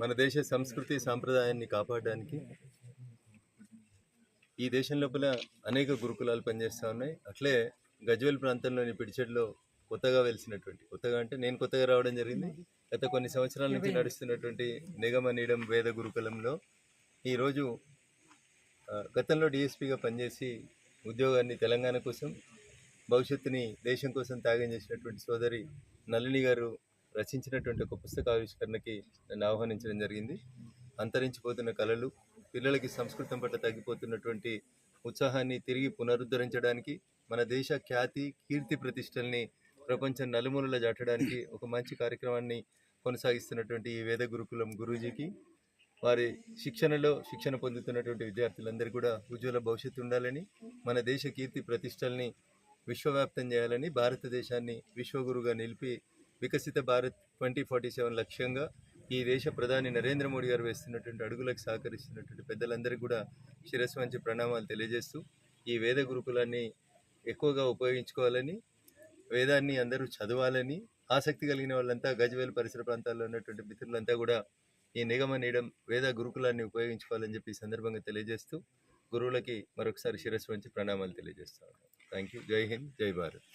మన దేశ సంస్కృతి సాంప్రదాయాన్ని కాపాడడానికి ఈ దేశం లోపల అనేక గురుకులాలు పనిచేస్తూ ఉన్నాయి. అట్లే గజ్వేల్ ప్రాంతంలోని పిడిచెడ్లో కొత్తగా వెలిసినటువంటి కొత్తగా అంటే నేను కొత్తగా రావడం జరిగింది. గత కొన్ని సంవత్సరాల నుంచి నడుస్తున్నటువంటి నిగమ నీడం వేద గురుకులంలో ఈరోజు గతంలో డిఎస్పీగా పనిచేసి ఉద్యోగాన్ని తెలంగాణ కోసం భవిష్యత్తుని దేశం కోసం త్యాగం చేసినటువంటి సోదరి నళిని గారు రచించినటువంటి ఒక పుస్తక ఆవిష్కరణకి నన్ను ఆహ్వానించడం జరిగింది. అంతరించిపోతున్న కళలు పిల్లలకి సంస్కృతం పట్ల తగ్గిపోతున్నటువంటి ఉత్సాహాన్ని తిరిగి పునరుద్ధరించడానికి మన దేశ ఖ్యాతి కీర్తి ప్రతిష్టల్ని ప్రపంచం నలుమూలల జాటడానికి ఒక మంచి కార్యక్రమాన్ని కొనసాగిస్తున్నటువంటి ఈ వేద గురుకులం గురూజీకి వారి శిక్షణలో శిక్షణ పొందుతున్నటువంటి విద్యార్థులందరూ కూడా ఉజ్వల భవిష్యత్తు ఉండాలని మన దేశ కీర్తి ప్రతిష్టల్ని విశ్వవ్యాప్తం చేయాలని భారతదేశాన్ని విశ్వగురుగా నిలిపి వికసిత భారత్ ట్వంటీ ఫార్టీ సెవెన్ లక్ష్యంగా ఈ దేశ ప్రధాని నరేంద్ర మోడీ గారు వేస్తున్నటువంటి అడుగులకు సహకరిస్తున్నటువంటి పెద్దలందరికీ కూడా శిరస్సు మంచి ప్రణామాలు తెలియజేస్తూ ఈ వేద గురుకులాన్ని ఎక్కువగా ఉపయోగించుకోవాలని వేదాన్ని అందరూ చదవాలని ఆసక్తి కలిగిన వాళ్ళంతా గజ్వేల్ పరిసర ప్రాంతాల్లో ఉన్నటువంటి మిత్రులంతా కూడా ఈ నిగమ నీడం వేద గురుకులాన్ని ఉపయోగించుకోవాలని చెప్పి ఈ సందర్భంగా తెలియజేస్తూ గురువులకి మరొకసారి శిరస్సు వంచి ప్రణామాలు తెలియజేస్తాను. థ్యాంక్ యూ జై హింద్ జై భారత్.